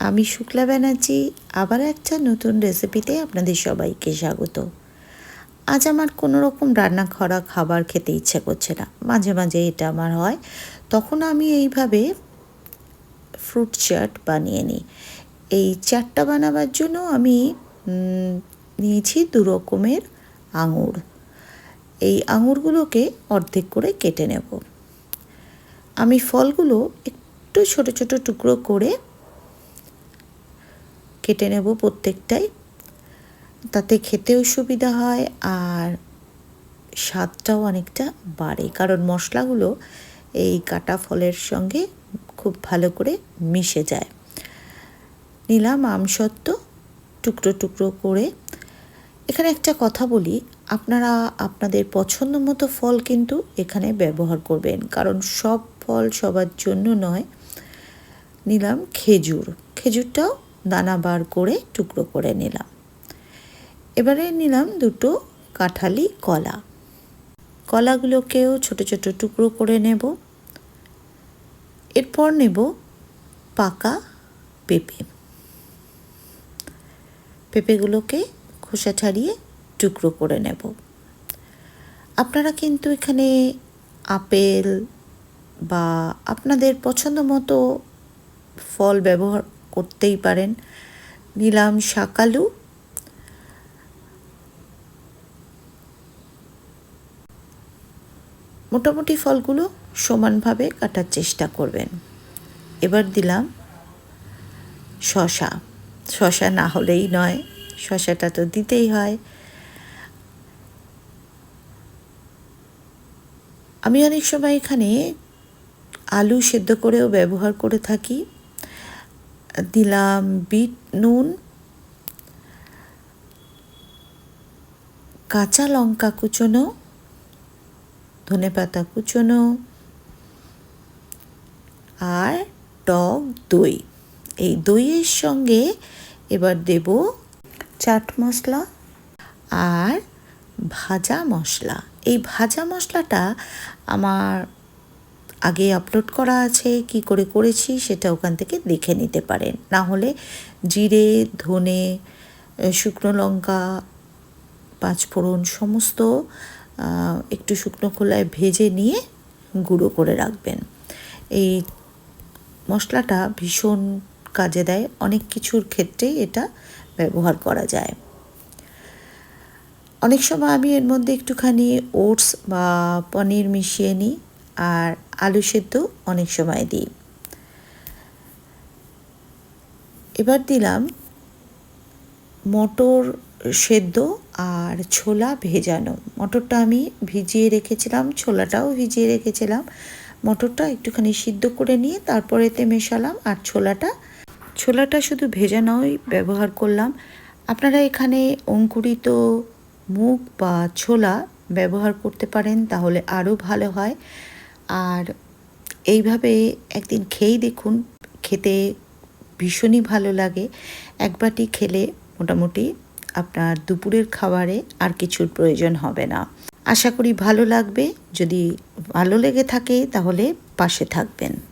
আমি শুক্লা ব্যানার্জি, আবার একটা নতুন রেসিপিতে আপনাদের সবাইকে স্বাগত। আজ আমার কোনো রকম রান্না করা খাবার খেতে ইচ্ছে করছে না। মাঝে মাঝে এটা আমার হয়। তখন আমি এইভাবে ফ্রুট চাট বানিয়ে নিই। এই চাটটা বানাবার জন্য আমি নিয়েছি দু রকমের আঙুর। এই আঙুরগুলোকে অর্ধেক করে কেটে নেব। আমি ফলগুলো একটু ছোট ছোট টুকরো করে কেটে নেব প্রত্যেকটাই। তাতে খেতেও সুবিধা হয় আর স্বাদটাও অনেকটা বাড়ে। কারণ মশলাগুলো এই কাটা ফলের সঙ্গে খুব ভালো করে মিশে যায়। নিলাম আমসত্ত্ব টুকরো টুকরো করে। এখানে একটা কথা বলি, আপনারা আপনাদের পছন্দ মতো ফল কিন্তু এখানে ব্যবহার করবেন। কারণ সব ফল সবার জন্য নয়। নিলাম খেজুর। খেজুরটাও দানা বার করে টুকরো করে নিলাম। এবারে নিলাম দুটো কাঁঠালি কলা। কলাগুলোকেও ছোট ছোট টুকরো করে নেব। এরপর নেব পাকা পেঁপে। পেঁপেগুলোকে খোসা ছাড়িয়ে টুকরো করে নেব। আপনারা কিন্তু এখানে আপেল বা আপনাদের পছন্দ মতো ফল ব্যবহার করতেই পারেন। নিলাম শাকালু। মোটামুটি ফলগুলো সমানভাবে কাটার চেষ্টা করবেন। এবার দিলাম শশা। শশা না হলেই নয়, শশাটা তো দিতেই হয়। আমি অনেক সময় এখানে আলু সেদ্ধ করেও ব্যবহার করে থাকি। দিলাম বিট, নুন, কাঁচা লঙ্কা কুচনো, ধনে পাতা কুচোনো আর টক দই। এই দইয়ের সঙ্গে এবার দেব চাট মশলা আর ভাজা মশলা। এই ভাজা মশলাটা আমার আগে আপলোড করা আছে, কি করে করেছি সেটা ওখান থেকে দেখে নিতে পারেন। না হলে জিরে, ধনে শুকনো লঙ্কা পাঁচফোড়ন সমস্ত একটু শুকনো খোলায় ভেজে নিয়ে গুঁড়ো করে রাখবেন। এই মশলাটা ভীষণ কাজে দেয়, অনেক কিছুর ক্ষেত্রেই এটা ব্যবহার করা যায়। অনেক সময় আমি এর মধ্যে একটুখানি ওটস বা পনির মিশিয়ে নিই। আর আলু সেদ্ধ অনেক সময় দিই। এবার দিলাম মটর সেদ্ধ আর ছোলা ভেজানো। মটরটা আমি ভিজিয়ে রেখেছিলাম, ছোলাটাও ভিজিয়ে রেখেছিলাম। মটরটা একটুখানি সিদ্ধ করে নিয়ে তারপরে এতে মেশালাম আর ছোলাটা। ছোলাটা শুধু ভেজানোই ব্যবহার করলাম। আপনারা এখানে অঙ্কুরিত মুগ বা ছোলা ব্যবহার করতে পারেন, তাহলে আরও ভালো হয়। আর এইভাবে একদিন খেয়েই দেখুন, খেতে ভীষণই ভালো লাগে। একবারটি খেলে মোটামুটি আপনার দুপুরের খাবারে আর কিছুর প্রয়োজন হবে না। আশা করি ভালো লাগবে। যদি ভালো লেগে থাকে তাহলে পাশে থাকবেন।